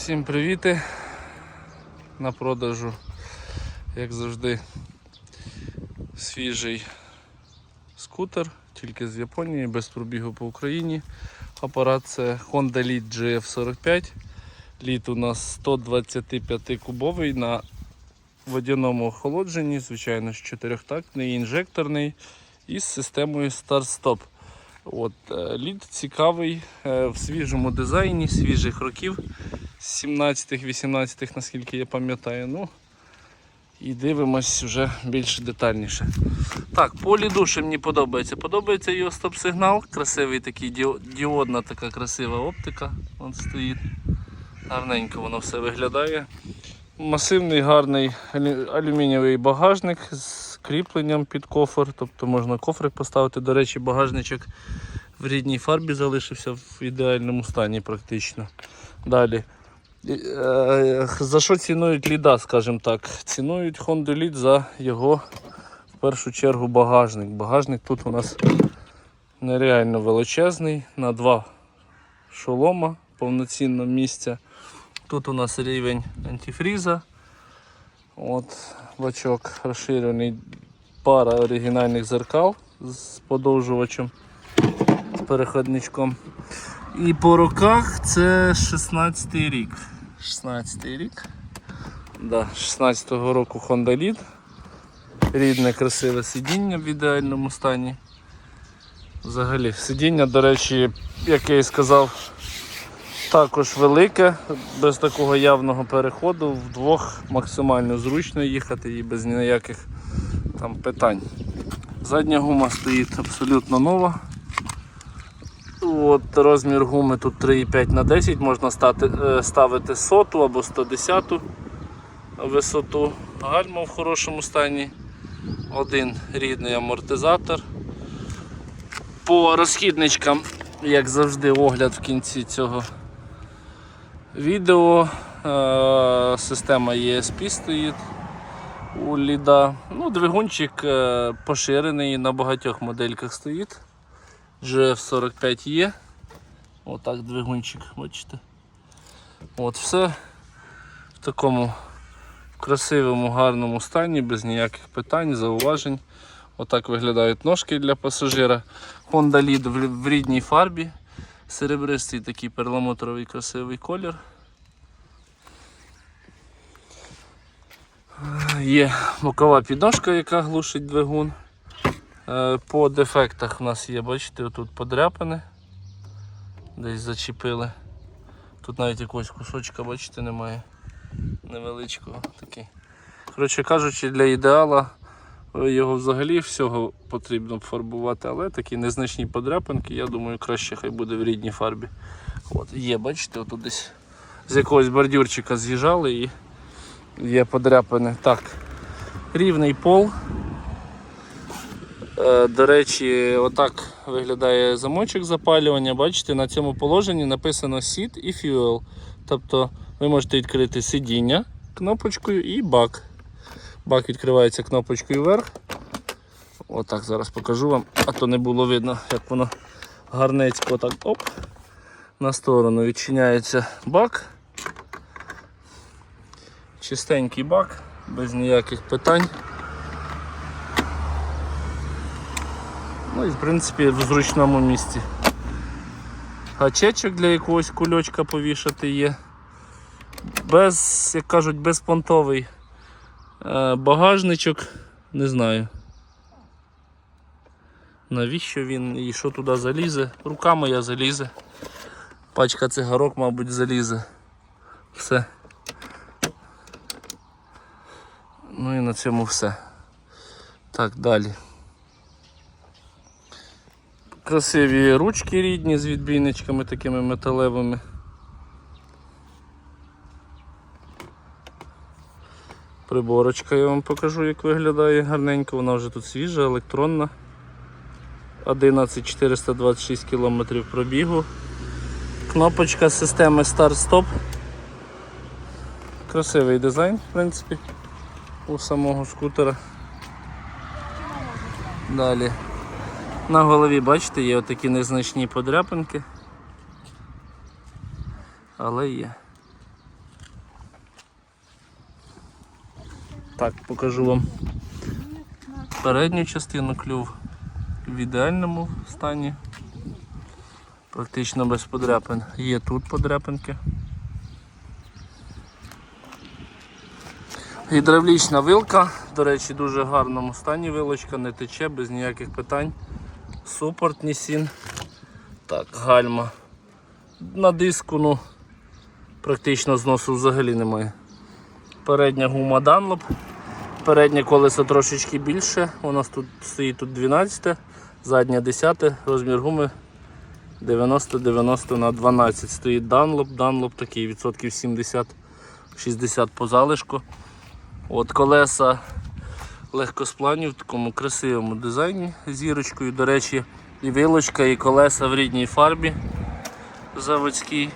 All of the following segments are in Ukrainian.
Всім привіти! На продажу, як завжди, свіжий скутер, тільки з Японії, без пробігу по Україні. Апарат це Honda Lead GF45. Лід у нас 125 кубовий на водяному охолодженні, звичайно, ж чотирьохтактний, інжекторний і з системою Start-Stop. От, е, лід цікавий е, в свіжому дизайні, свіжих років, з 17-18, наскільки я пам'ятаю. Ну, і дивимось вже більш детальніше. Так, по ліду мені подобається. Подобається його стоп-сигнал, красивий такий діодна така красива оптика. Вон стоїть. Гарненько воно все виглядає. Масивний гарний алю- алюмінієвий багажник з кріпленням під кофр, тобто можна кофрик поставити. До речі, багажничок в рідній фарбі залишився в ідеальному стані практично. Далі. Е, За що цінують ліда, скажімо так? Цінують Honda Lead за його в першу чергу багажник. Багажник тут у нас нереально величезний, на два шолома повноцінно місця. Тут у нас рівень антифріза. От, бачок розширений, пара оригінальних зеркал з подовжувачем, з переходничком. І по роках це 16 рік. 16 рік. Да, 16-го року Honda Lead. Рідне красиве сидіння в ідеальному стані. Взагалі, сидіння, до речі, як я і сказав, також велике, без такого явного переходу. Вдвох максимально зручно їхати і без ніяких там питань. Задня гума стоїть абсолютно нова. От Розмір гуми тут 3,5 на 10 можна стати, е, ставити соту або 110 висоту. Гальма в хорошому стані. Один рідний амортизатор. По розхідничкам, як завжди, огляд в кінці цього відео. Е, Система ESP стоїть у ліда. Ну, двигунчик е, поширений на багатьох модельках стоїть. GF45 є. Отак двигунчик, бачите. От все в такому красивому, гарному стані, без ніяких питань, зауважень. Отак виглядають ножки для пасажира. Honda Lead в рідній фарбі. Серебристий такий перламутровий красивий колір. Е, Є бокова підножка, яка глушить двигун. Е, По дефектах у нас є, бачите, отут подряпини. Десь зачепили. Тут навіть якогось кусочка, бачите, немає. Невеличкого такий. Коротше кажучи, для ідеала е, його взагалі всього потрібно фарбувати, але такі незначні подряпинки, я думаю, краще хай буде в рідній фарбі. От, Є, бачите, отут десь з якогось бордюрчика з'їжджали і є подряпини. Так, рівний пол. Е, До речі, отак виглядає замочок запалювання. Бачите, на цьому положенні написано Seat і Fuel. Тобто ви можете відкрити сидіння кнопочкою і бак. Бак відкривається кнопочкою вверх. Отак зараз покажу вам, а то не було видно, як воно гарнецько так оп. На сторону відчиняється бак. Чистенький бак, без ніяких питань. Ну і в принципі в зручному місці. Гачечок для якогось кульочка повішати є. Без, як кажуть, безпонтовий е, багажничок, не знаю. Навіщо він і що туди залізе? Рука моя залізе. Пачка цигарок, мабуть, залізе. Все. Ну і на цьому все. Так, далі. Красиві ручки рідні з відбійничками такими металевими. Приборочка я вам покажу, як виглядає гарненько, вона вже тут свіжа, електронна. 11426 км пробігу. Кнопочка системи Start-Stop. Красивий дизайн, в принципі, у самого скутера. Далі. На голові, бачите, є отакі незначні подряпинки, але є. Так, покажу вам передню частину клюв в ідеальному стані, практично без подряпин. Є тут подряпинки. Гідравлічна вилка, до речі, дуже гарному стані вилочка, не тече без ніяких питань. Супорт Нісін. Так, гальма. На диску, ну, практично зносу взагалі немає. Передня гума Dunlop. Переднє колесо трошечки більше. У нас тут стоїть тут 12, заднє 10, розмір гуми 90-90 на 12. Стоїть Dunlop. Dunlop такий відсотків 70-60 по залишку. От колеса легкосплавні в такому красивому дизайні зірочкою. До речі, і вилочка, і колеса в рідній фарбі заводській.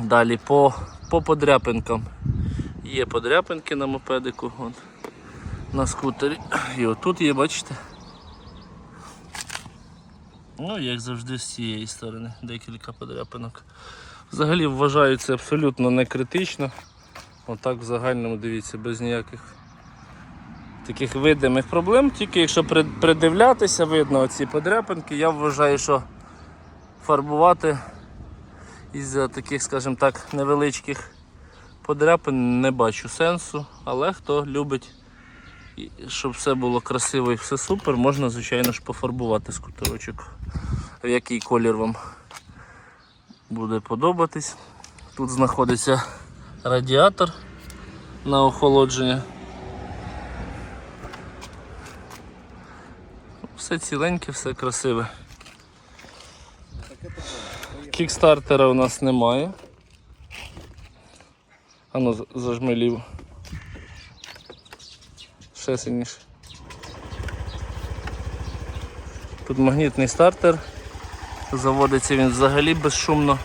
Далі по, по подряпинкам. Є подряпинки на мопедику от, на скутері. І отут є, бачите? Ну, як завжди, з цієї сторони декілька подряпинок. Взагалі вважаю це абсолютно не критично. Отак в загальному дивіться, без ніяких таких видимих проблем. Тільки якщо придивлятися, видно оці подряпинки, я вважаю, що фарбувати із-за таких, скажімо так, невеличких подряпин не бачу сенсу, але хто любить, щоб все було красиво і все супер, можна, звичайно ж, пофарбувати скутерочок. В який колір вам буде подобатись. Тут знаходиться радіатор на охолодження. Все ціленьке, все красиве. Кікстартера у нас немає. Ану, зажми ліво. Ще сильніше. Тут магнітний стартер. Заводиться він взагалі безшумно.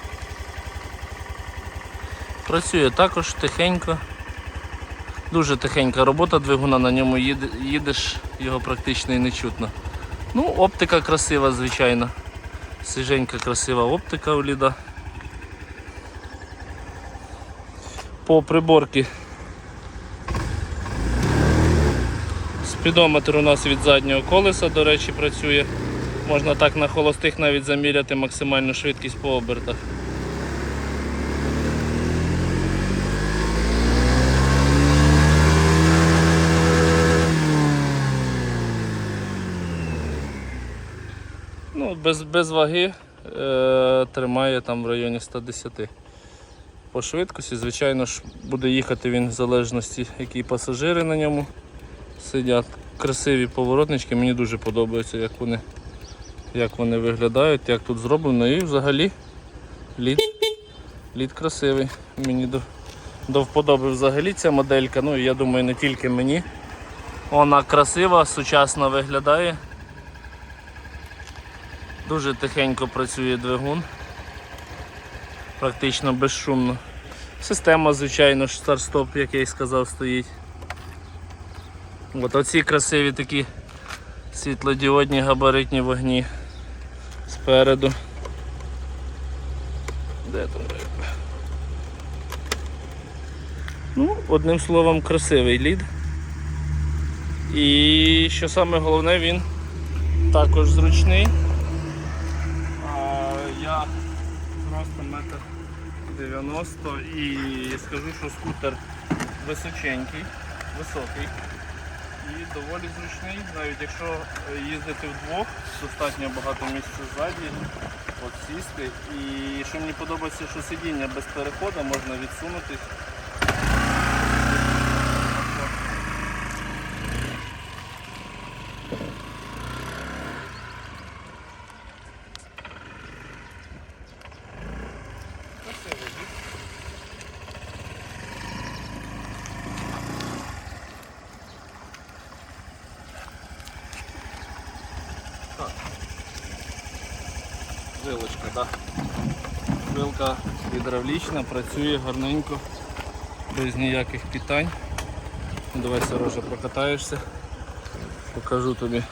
Працює також тихенько. Дуже тихенька робота двигуна, на ньому їдеш, його практично і не чутно. Ну, оптика красива, звичайно. Свіженька красива оптика у ліда. По приборці. Спідометр у нас від заднього колеса, до речі, працює. Можна так на холостих навіть заміряти максимальну швидкість по обертах. Ну, без, без ваги е, тримає там в районі 110. По швидкості, звичайно ж, буде їхати він в залежності, які пасажири на ньому сидять. Красиві поворотнички, мені дуже подобається, як вони, як вони виглядають, як тут зроблено. І взагалі лід, лід красивий. Мені до, до вподоби взагалі ця моделька. Ну і я думаю, не тільки мені. Вона красива, сучасно виглядає. Дуже тихенько працює двигун. Практично безшумно. Система, звичайно старт-стоп, як я і сказав, стоїть. От оці красиві такі світлодіодні габаритні вогні спереду. Де там? Ну, одним словом, красивий лід. І що саме головне, він також зручний. А, я просто метр 90 і скажу, що скутер височенький, високий і доволі зручний, навіть якщо їздити вдвох, достатньо багато місця ззаді, от сісти. І що мені подобається, що сидіння без переходу можна відсунутись. жилочка, да. Жилка гідравлічна, працює гарненько, без ніяких питань. Давай Сережа, прокатаєшся, покажу тобі,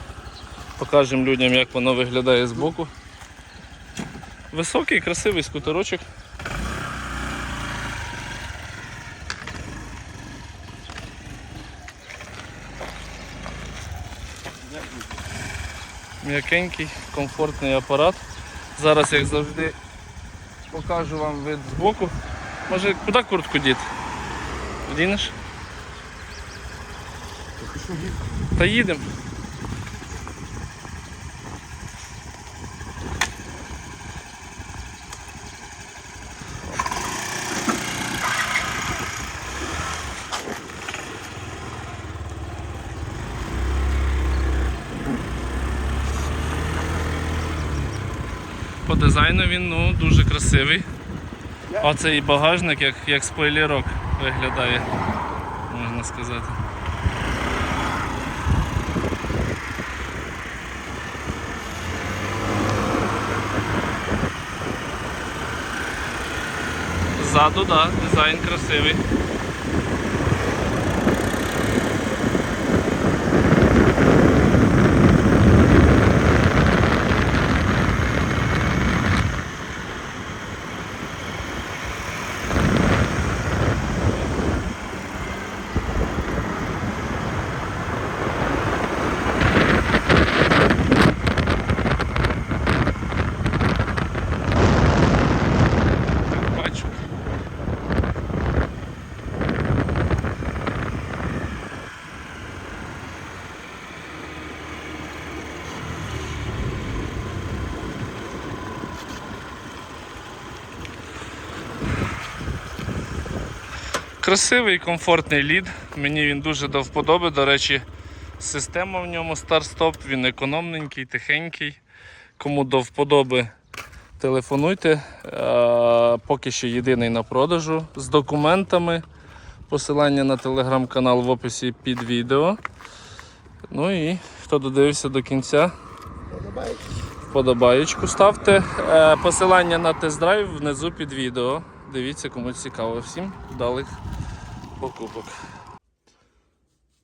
покажемо людям, як воно виглядає збоку. Високий, красивий скутерочок. М'якенький, комфортний апарат. Зараз, як завжди, покажу вам вид збоку. Може, куди куртку діти? Вдінеш? Та їдемо. Дизайну він ну, дуже красивий. А цей багажник як, як спойлерок виглядає, можна сказати. Ззаду, так, да, дизайн красивий. Бачу. Красивий, комфортний лід. Мені він дуже до вподоби. До речі, система в ньому старт-стоп, він економненький, тихенький. Кому до вподоби, телефонуйте. Е, Поки що єдиний на продажу з документами. Посилання на телеграм-канал в описі під відео. Ну і хто додивився до кінця, вподобаєчку ставте. Е, Посилання на тест-драйв внизу під відео. Дивіться, кому цікаво. Всім вдалих покупок.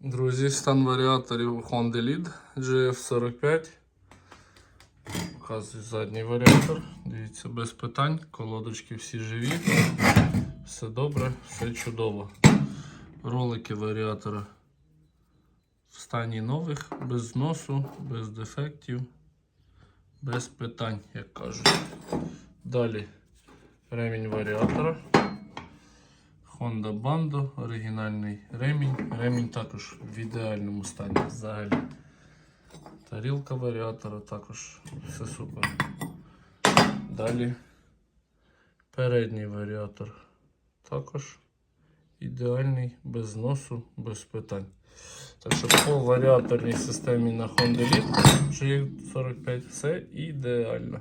Друзі, стан варіаторів Honda Lead GF45. Показую задній варіатор. Дивіться, без питань. Колодочки всі живі. Все добре, все чудово. Ролики варіатора в стані нових, без зносу, без дефектів, без питань, як кажуть. Далі ремінь варіатора. Honda Bando, оригінальний ремінь. Ремінь також в ідеальному стані взагалі. Тарілка варіатора також все супер. Далі передній варіатор також ідеальний, без зносу, без питань. Так що по варіаторній системі на Honda Lead G45 все ідеально.